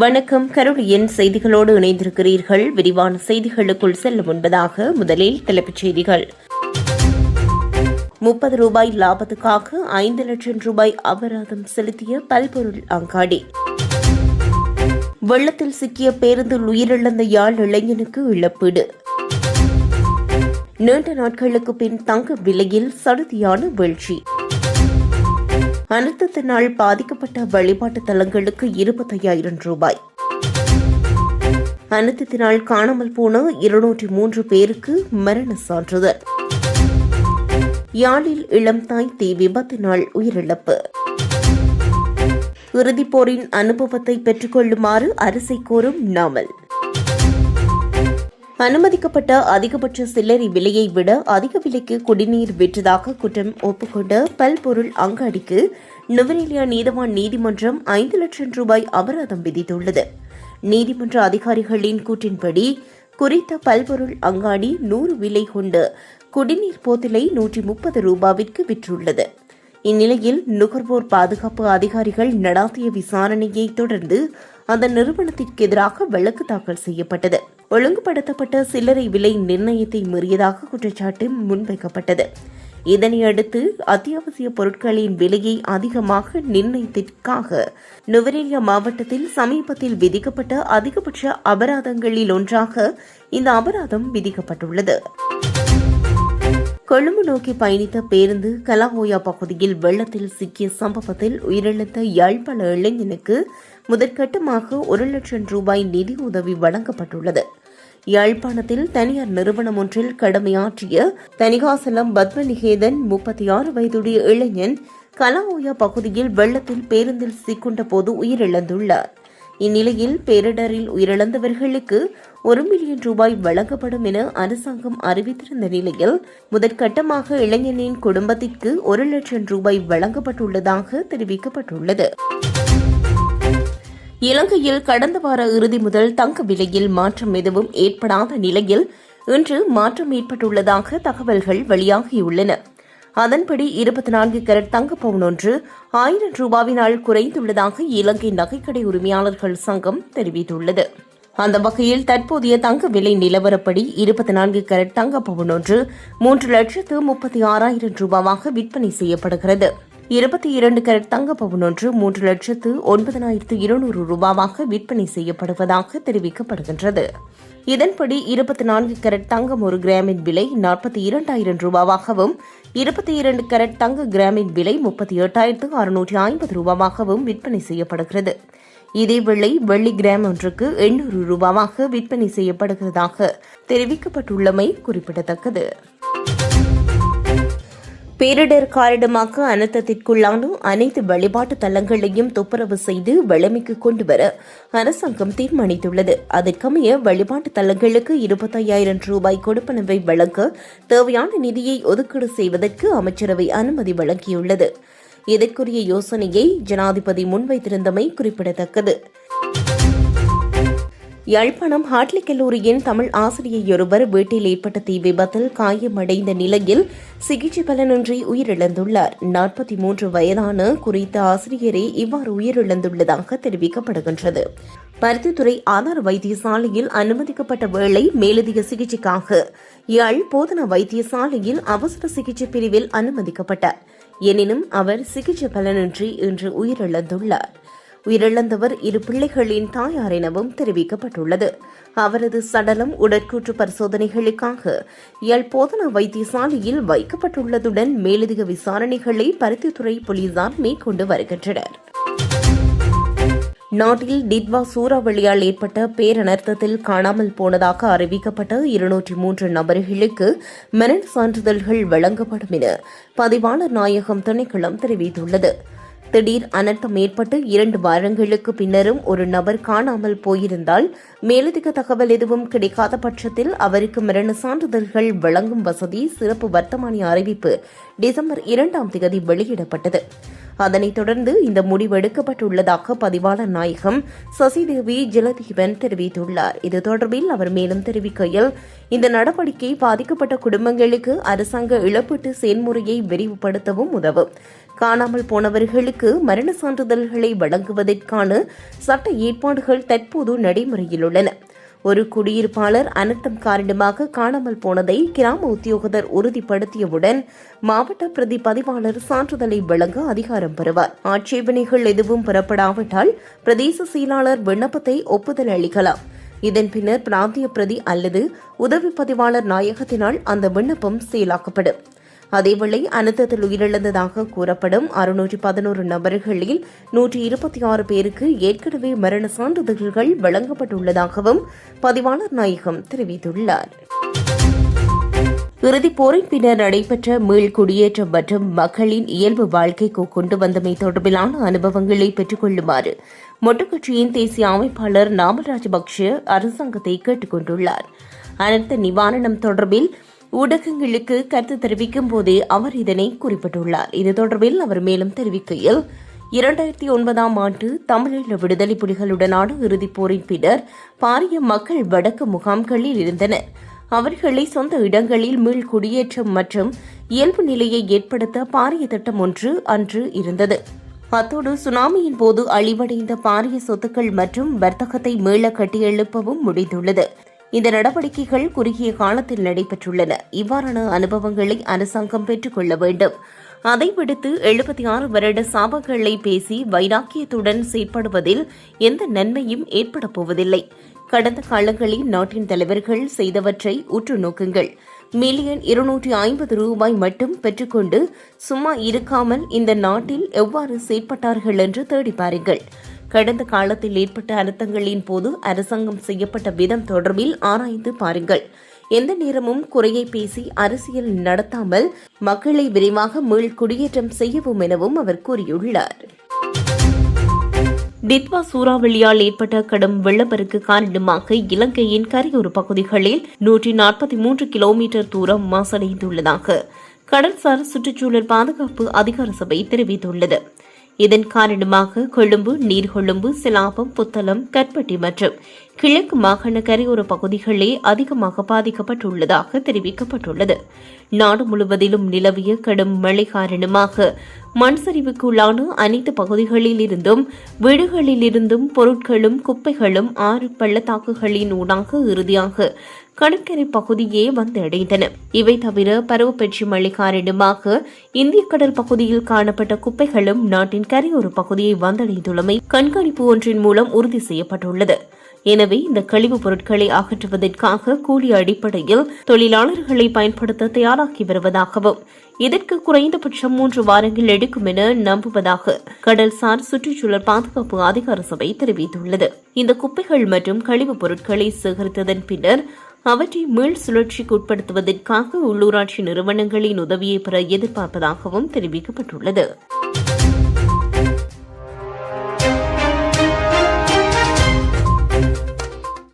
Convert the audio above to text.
வணக்கம். கருளியின் செய்திகளோடு இணைந்திருக்கிறீர்கள். விரிவான செய்திகளுக்குள் செல்ல முன்பதாக முதலில் தலைப்புச் செய்திகள். முப்பது ரூபாய் லாபத்துக்காக ஐந்து லட்சம் ரூபாய் அபராதம் செலுத்திய பல்பொருள் அங்காடி. வெள்ளத்தில் சிக்கிய பேருந்தில் உயிரிழந்த யாழ் இளைஞனுக்கு இழப்பீடு. நீண்ட நாட்களுக்கு பின் தங்க விலையில் சடுதியான வீழ்ச்சி. அனர்த்தத்தினால் பாதிக்கப்பட்ட வழிபாட்டு தலங்களுக்கு இருபத்தையாயிரம் ரூபாய். அனர்த்தத்தினால் காணாமல் போன இருநூற்றி மூன்று பேருக்கு மரண சான்றிதழ். யாழில் இளம் தாய் தீ விபத்தினால் உயிரிழப்பு. இறுதிப்போரின் அனுபவத்தை பெற்றுக்கொள்ளுமாறு அரசை கோரும் நாமல். அனுமதிக்கப்பட்ட அதிகபட்ச சில்லறை விலையை விட அதிக விலைக்கு குடிநீர் விற்றதாக குற்றம் ஒப்புக்கொண்ட பல்பொருள் அங்காடிக்கு நுவரேலியா நீதவான் நீதிமன்றம் ஐந்து லட்சம் ரூபாய் அபராதம் விதித்துள்ளது. நீதிமன்ற அதிகாரிகளின் கூற்றின்படி குறித்த பல்பொருள் அங்காடி நூறு விலை கொண்டு குடிநீர் போத்தலை நூற்றி முப்பது ரூபாவிற்கு விற்றுள்ளது. இந்நிலையில் நுகர்வோர் பாதுகாப்பு அதிகாரிகள் நடாத்திய விசாரணையை தொடர்ந்து அந்த நிறுவனத்திற்கு எதிராக வழக்கு தாக்கல் செய்யப்பட்டது. ஒழுங்குபடுத்தப்பட்ட சில்லறை விலை நிர்ணயத்தை மீறியதாக குற்றச்சாட்டு முன்வைக்கப்பட்டது. இதனையடுத்து அத்தியாவசிய பொருட்களின் விலையை அதிகமாக நிர்ணயத்திற்காக நுவரேலியா மாவட்டத்தில் சமீபத்தில் விதிக்கப்பட்ட அதிகபட்ச அபராதங்களில் ஒன்றாக இந்த அபராதம் விதிக்கப்பட்டுள்ளது. கொழும்பு நோக்கி பயணித்த பேருந்து கலாஹோயா பகுதியில் வெள்ளத்தில் சிக்கிய சம்பவத்தில் உயிரிழந்த யாழ்ப்பாண இளைஞனுக்கு முதற்கட்டமாக ஒரு லட்சம் ரூபாய் நிதி உதவி வழங்கப்பட்டுள்ளது. யாழ்ப்பாணத்தில் தனியார் நிறுவனம் ஒன்றில் கடமையாற்றிய தனிகாசலம் பத்மநிகேதன் முப்பத்தி ஆறு வயதுடைய இளைஞன் கலாஹோயா பகுதியில் வெள்ளத்தில் பேருந்தில் சிக்குண்ட போது உயிரிழந்துள்ளார். இந்நிலையில் பேரிடரில் உயிரிழந்தவர்களுக்கு ஒரு மில்லியன் ரூபாய் வழங்கப்படும் என அரசாங்கம் அறிவித்திருந்த நிலையில் முதற்கட்டமாக இளைஞனின் குடும்பத்திற்கு ஒரு லட்சம் ரூபாய் வழங்கப்பட்டுள்ளதாக தெரிவிக்கப்பட்டுள்ளது. இலங்கையில் கடந்த வார இறுதி முதல் தங்க விலையில் மாற்றம் எதுவும் ஏற்படாத நிலையில் இன்று மாற்றம் ஏற்பட்டுள்ளதாக தகவல்கள் வெளியாகியுள்ளன. அதன்படி இருபத்தி நான்கு கரட் தங்க பவுன் ஒன்று ஆயிரம் ரூபாவினால் குறைந்துள்ளதாக இலங்கை நகைக்கடை உரிமையாளர்கள் சங்கம் தெரிவித்துள்ளது. அந்த வகையில் தற்போதைய தங்க விலை நிலவரப்படி இருபத்தி நான்கு கரட் தங்க பவுன் ஒன்று மூன்று லட்சத்து முப்பத்தி ஆறாயிரம் ரூபாவாக விற்பனை செய்யப்படுகிறது. இருபத்தி இரண்டு கேரட் தங்க பவுன் ஒன்று மூன்று லட்சத்து ஒன்பதனாயிரத்து இருநூறு ரூபாவாக விற்பனை செய்யப்படுவதாக தெரிவிக்கப்படுகின்றது. இதன்படி இருபத்தி நான்கு கேரட் தங்கம் ஒரு கிராமின் விலை நாற்பத்தி இரண்டாயிரம் ரூபாவாகவும் இருபத்தி இரண்டு கேரட் தங்க கிராமின் விலை முப்பத்தி எட்டாயிரத்து அறுநூற்றி ஐம்பது ரூபாவாகவும் விற்பனை செய்யப்படுகிறது. இதேவேளை வெள்ளி கிராம் ஒன்றுக்கு எண்ணூறு ரூபாவாக விற்பனை செய்யப்படுகிறதாக தெரிவிக்கப்பட்டுள்ளமை குறிப்பிடத்தக்கது. பேரிடர் காரணமாக அனர்த்தத்திற்குள்ளான அனைத்து வழிபாட்டு தலங்களையும் துப்புரவு செய்து வளமைக்கு கொண்டு வர அரசாங்கம் தீர்மானித்துள்ளது. அதற்கமைய வழிபாட்டு தலங்களுக்கு இருபத்தையாயிரம் ரூபாய் கொடுப்பனவை வழங்க தேவையான நிதியை ஒதுக்கீடு செய்வதற்கு அமைச்சரவை அனுமதி வழங்கியுள்ளது. இதற்குரிய யோசனையை ஜனாதிபதி முன்வைத்திருந்தமை குறிப்பிடத்தக்கது. யாழ்ப்பாணம் ஹாட்லி கல்லூரியின் தமிழ் ஆசிரியையொருவர் வீட்டில் ஏற்பட்ட தீ விபத்தில் காயமடைந்த நிலையில் சிகிச்சை பலனின்றி உயிரிழந்துள்ளார். நாற்பத்தி மூன்று வயதான குறித்த ஆசிரியரே இவ்வாறு உயிரிழந்துள்ளதாக தெரிவிக்கப்படுகின்றது. பருத்தித்துறை ஆதார வைத்தியசாலையில் அனுமதிக்கப்பட்ட வேளை மேலதிக சிகிச்சைக்காக யாழ் போதனா வைத்தியசாலையில் அவசர சிகிச்சை பிரிவில் அனுமதிக்கப்பட்டார். எனினும் அவர் சிகிச்சை பலனின்றி இன்று உயிரிழந்துள்ளார். உயிரிழந்தவர் இரு பிள்ளைகளின் தாயார் எனவும் தெரிவிக்கப்பட்டுள்ளது. அவரது சடலம் உடற்கூற்று பரிசோதனைகளுக்காக யாழ் போதனா வைத்தியசாலையில் வைக்கப்பட்டுள்ளதுடன் மேலதிக விசாரணைகளை பருத்தித்துறை போலீசார் மேற்கொண்டு வருகின்றனர். நாட்டில் டிட்வா சூறாவளியால் ஏற்பட்ட பேரனர்த்தத்தில் காணாமல் போனதாக அறிவிக்கப்பட்ட இருநூற்றி மூன்று நபர்களுக்கு மரண சான்றிதழ்கள் வழங்கப்படும் என பதிவாளர் நாயகம் திணைக்களம் தெரிவித்துள்ளது. திடீர் அனர்த்தம் ஏற்பட்டு இரண்டு வாரங்களுக்கு பின்னரும் ஒரு நபர் காணாமல் போயிருந்தால் மேலதிக தகவல் எதுவும் கிடைக்காத பட்சத்தில் அவருக்கு மரண சான்றிதழ்கள் வழங்கும் வசதி சிறப்பு வர்த்தமானி அறிவிப்பு டிசம்பர் இரண்டாம் தேதி வெளியிடப்பட்டது. அதனைத் தொடர்ந்து இந்த முடிவு எடுக்கப்பட்டுள்ளதாக பதிவாளர் நாயகம் சசிதேவி ஜலதீபன் தெரிவித்துள்ளார். இது தொடர்பில் அவர் மேலும் தெரிவிக்கையில் இந்த நடவடிக்கை பாதிக்கப்பட்ட குடும்பங்களுக்கு அரசாங்க இழப்பீட்டு செயல்முறையை விரிவுபடுத்தவும் உதவும். காணாமல் போனவர்களுக்கு மரண சான்றிதழ்களை வழங்குவதற்கான சட்ட ஏற்பாடுகள் தற்போது நடைமுறையில் உள்ளன ஒரு குடியிருப்பாளர் அனர்த்தம் காரணமாக காணாமல் போனதை கிராம உத்தியோகத்தர் உறுதிப்படுத்தியவுடன் மாவட்ட பிரதி பதிவாளர் சான்றிதழை வழங்க அதிகாரம் பெறுவார். ஆட்சேபனைகள் எதுவும் பெறப்படாவிட்டால் பிரதேச செயலாளர் விண்ணப்பத்தை ஒப்புதல் அளிக்கலாம். இதன் பின்னர் பிராந்திய பிரதி அல்லது உதவி பதிவாளர் நாயகத்தினால் அந்த விண்ணப்பம் செயலாக்கப்படும். அதேவேளை அனர்த்தத்தில் உயிரிழந்ததாக கூறப்படும் அறுநூற்றி பதினோரு நபர்களில் நூற்றி இருபத்தி ஆறு பேருக்கு ஏற்கனவே மரண சான்றிதழ்கள் வழங்கப்பட்டுள்ளதாகவும் பதிவாளர் நாயகம் தெரிவித்துள்ளார். இறுதிப் போரின் பின்னர் நடைபெற்ற மீள் குடியேற்றம் மற்றும் மக்களின் இயல்பு வாழ்க்கைக்கு கொண்டு வந்தமை தொடர்பிலான அனுபவங்களை பெற்றுக் கொள்ளுமாறு மொட்டுக்கட்சியின் தேசிய அமைப்பாளர் நாமல் அரசாங்கத்தை கேட்டுக் கொண்டுள்ளார். அனர்த்த நிவாரணம் தொடர்பில் ஊடகங்களுக்கு கருத்து தெரிவிக்கும் போதே அவர் இதனை குறிப்பிட்டுள்ளார். இது தொடர்பில் அவர் மேலும் தெரிவிக்கையில் இரண்டாயிரத்தி ஒன்பதாம் ஆண்டு தமிழீழ விடுதலை புலிகளுடனான இறுதிப் போரின் பின்னர் பாரிய மக்கள் வடக்கு முகாம்களில் இருந்தனர். அவர்களை சொந்த இடங்களில் மீள் குடியேற்றம் மற்றும் இயல்பு நிலையை ஏற்படுத்த பாரிய திட்டம் ஒன்று அன்று இருந்தது. அத்தோடு சுனாமியின் போது அழிவடைந்த பாரிய சொத்துக்கள் மற்றும் வர்த்தகத்தை மீள கட்டியெழுப்பவும் முடிந்துள்ளது. இந்த நடவடிக்கைகள் குறுகிய காலத்தில் நடைபெற்றுள்ளன. இவ்வாறான அனுபவங்களை அரசாங்கம் பெற்றுக் கொள்ள வேண்டும். அதை விடுத்து எழுபத்தி ஆறு வருட சாபங்களை பேசி வைராக்கியத்துடன் செயற்படுவதில் எந்த நன்மையும் ஏற்படப் போவதில்லை. கடந்த காலங்களில் நாட்டின் தலைவர்கள் செய்தவற்றை உற்று நோக்குங்கள். மில்லியன் இருநூற்றி ஐம்பது ரூபாய் மட்டும் பெற்றுக்கொண்டு சும்மா இருக்காமல் இந்த நாட்டில் எவ்வாறு செயற்பட்டார்கள் என்று தேடி பாருங்கள். கடந்த காலத்தில் ஏற்பட்ட அழுத்தங்களின் போது அரசாங்கம் செய்யப்பட்ட விதம் தொடர்பில் ஆராய்ந்து பாருங்கள். எந்த நேரமும் குறையை பேசி அரசியல் நடத்தாமல் மக்களை விரைவாக மீள் குடியேற்றம் செய்யவும் எனவும் அவர் கூறியுள்ளார். டித்வா சூறாவளியால் ஏற்பட்ட கடும் வெள்ளப்பெருக்கு காரணமாக இலங்கையின் கரையோர பகுதிகளில் நூற்றி நாற்பத்தி மூன்று கிலோமீட்டர் தூரம் மாசடைந்துள்ளதாக கடல்சார் சுற்றுச்சூழல் பாதுகாப்பு அதிகார சபை தெரிவித்துள்ளது. இதன் காரணமாக கொழும்பு நீர்கொழும்பு சிலாபம் புத்தளம் கற்பட்டி மற்றும் கிழக்கு மாகாண கரையோர பகுதிகளே அதிகமாக பாதிக்கப்பட்டுள்ளதாக தெரிவிக்கப்பட்டுள்ளது. நாடு முழுவதிலும் நிலவிய கடும் மழை காரணமாக மண் சரிவுக்குள்ளான அனைத்து பகுதிகளில் இருந்தும் வீடுகளில் இருந்தும் பொருட்களும் குப்பைகளும் ஆறு பள்ளத்தாக்குகளின் ஊடாக இறுதியாக கடற்கரை பகுதியே வந்தடைந்தன. இவை தவிர பருவப்பெற்று மழை காரணமாக இந்திய கடல் பகுதியில் காணப்பட்ட குப்பைகளும் நாட்டின் கரையோர பகுதியை வந்தடைந்துள்ளமை கண்காணிப்பு ஒன்றின் மூலம் உறுதி செய்யப்பட்டுள்ளது. எனவே இந்த கழிவுப் பொருட்களை அகற்றுவதற்காக கூலி அடிப்படையில் தொழிலாளர்களை பயன்படுத்த தயாராகி வருவதாகவும் இதற்கு குறைந்தபட்சம் மூன்று வாரங்கள் எடுக்கும் என நம்புவதாக கடல்சார் சுற்றுச்சூழல் பாதுகாப்பு அதிகார சபை தெரிவித்துள்ளது. இந்த குப்பைகள் மற்றும் கழிவுப் பொருட்களை சேகரித்ததன் பின்னர் அவற்றை மீள் சுழற்சிக்கு உட்படுத்துவதற்காக உள்ளூராட்சி நிறுவனங்களின் உதவியை பெற எதிர்பார்ப்பதாகவும் தெரிவிக்கப்பட்டுள்ளது.